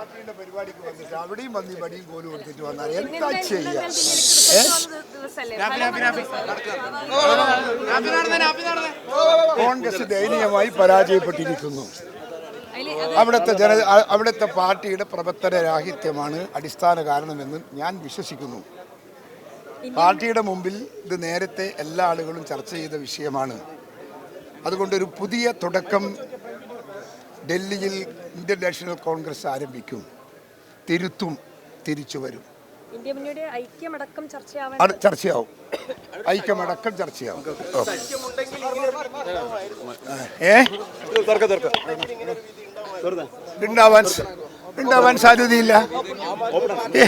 പാർട്ടിയുടെ പരിപാടിക്ക് വന്നിട്ട് അവിടെയും വന്ന് ഇവിടെയും കോൽ കൊടുത്തിട്ട് വന്നാൽ എന്താ ചെയ്യാ? കോൺഗ്രസ് ദയനീയമായി പരാജയപ്പെട്ടിരിക്കുന്നു. അവിടുത്തെ ജന അവിടുത്തെ പാർട്ടിയുടെ പ്രവർത്തന രാഹിത്യമാണ് അടിസ്ഥാന കാരണമെന്ന് ഞാൻ വിശ്വസിക്കുന്നു. പാർട്ടിയുടെ മുമ്പിൽ ഇത് നേരത്തെ എല്ലാ ആളുകളും ചർച്ച ചെയ്ത വിഷയമാണ്. അതുകൊണ്ടൊരു പുതിയ തുടക്കം ഡൽഹിയിൽ ഇന്ത്യൻ നാഷണൽ കോൺഗ്രസ് ആരംഭിക്കും. തിരുത്തും തിരിച്ചു വരും. ചർച്ചയാവും. ഐക്യമടക്കം ചർച്ചയാവും. ഏ? ഉണ്ടാവാൻ ഉണ്ടാവാൻ സാധ്യതയില്ല. ഏ?